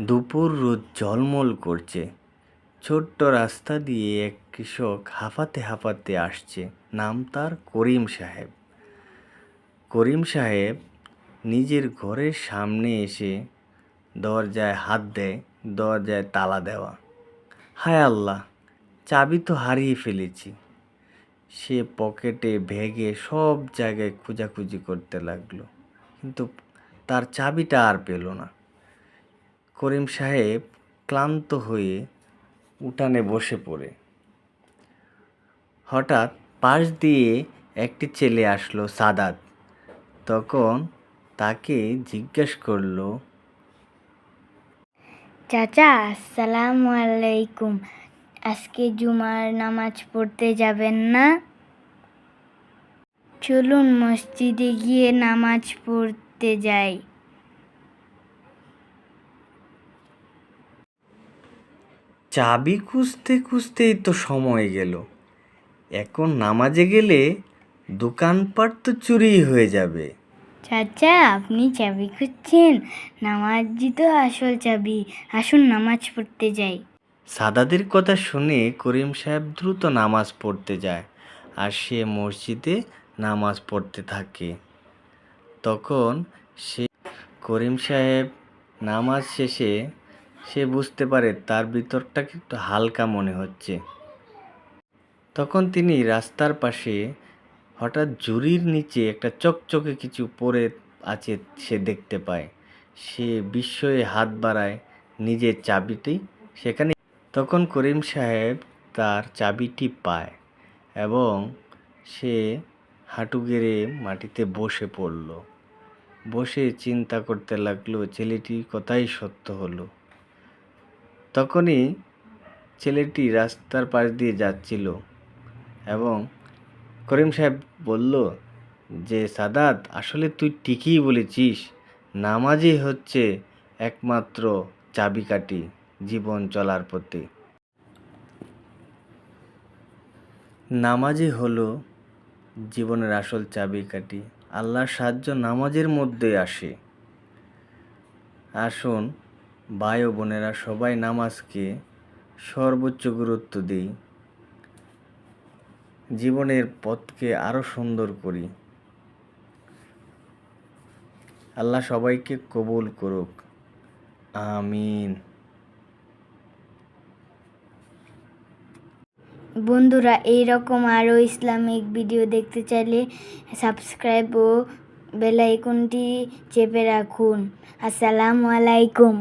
দুপুর রোদ ঝলমল করছে। ছোট্ট রাস্তা দিয়ে এক কৃষক হাঁফাতে হাঁফাতে আসছে। নাম তার করিম সাহেব। করিম সাহেব নিজের ঘরের সামনে এসে দরজায় হাত দেয়, দরজায় তালা দেওয়া। হায় আল্লাহ, চাবি তো হারিয়ে ফেলেছি। সে পকেটে ভেগে সব জায়গায় খোঁজাখুঁজি করতে লাগল। কিন্তু তার চাবিটা আর পেল না। করিম সাহেব ক্লান্ত হয়ে উঠানে বসে পড়ে। হঠাৎ পাশ দিয়ে একটি ছেলে আসলো সাদাত। তখন তাকে জিজ্ঞেস করল, চাচা, আসসালামু আলাইকুম। আজকে জুমার নামাজ পড়তে যাবেন না? চলুন মসজিদে গিয়ে নামাজ পড়তে যাই। চাবি খুঁজতে খুঁজতেই তো সময় গেল। এখন নামাজে গেলে দোকানপাট তো চুরি হয়ে যাবে। চাচা আপনি চাবি খুঁজছেন? নামাজই তো আসল চাবি। আসুন নামাজ পড়তে যাই। সাদাদের কথা শুনে করিম সাহেব দ্রুত নামাজ পড়তে যায় আর সে মসজিদে নামাজ পড়তে থাকে। তখন সে করিম সাহেব নামাজ শেষে সে বুঝতে পারে তার ভিতরটাকে একটু হালকা মনে হচ্ছে। তখন তিনি রাস্তার পাশে হঠাৎ জুরির নিচে একটা চকচকে কিছু পরে আছে সে দেখতে পায়। সে বিস্ময়ে হাত বাড়ায় নিজের চাবিটি সেখানে। তখন করিম সাহেব তার চাবিটি পায় এবং সে হাঁটু গেড়ে মাটিতে বসে পড়ল। বসে চিন্তা করতে লাগল ছেলেটির কথাই সত্য হলো? তখনই ছেলেটি রাস্তার পাশ দিয়ে যাচ্ছিল এবং করিম সাহেব বলল, যে সাদাত, আসলে তুই ঠিকই বলেছিস, নামাজই হচ্ছে একমাত্র চাবিকাঠি জীবন চলার পথে। নামাজই হলো জীবনের আসল চাবিকাঠি। আল্লাহর সাহায্য নামাজের মধ্যে আসে। আসুন ভাই ও বোনেরা, সবাই নামাজকে সর্বোচ্চ গুরুত্ব দিই। জীবনের পথকে আরও সুন্দর করি। আল্লাহ সবাইকে কবুল করুক। আমিন। বন্ধুরা এই রকম আরও ইসলামিক ভিডিও দেখতে চাইলে সাবস্ক্রাইব ও বেল চেপে রাখুন। আসসালামু আলাইকুম।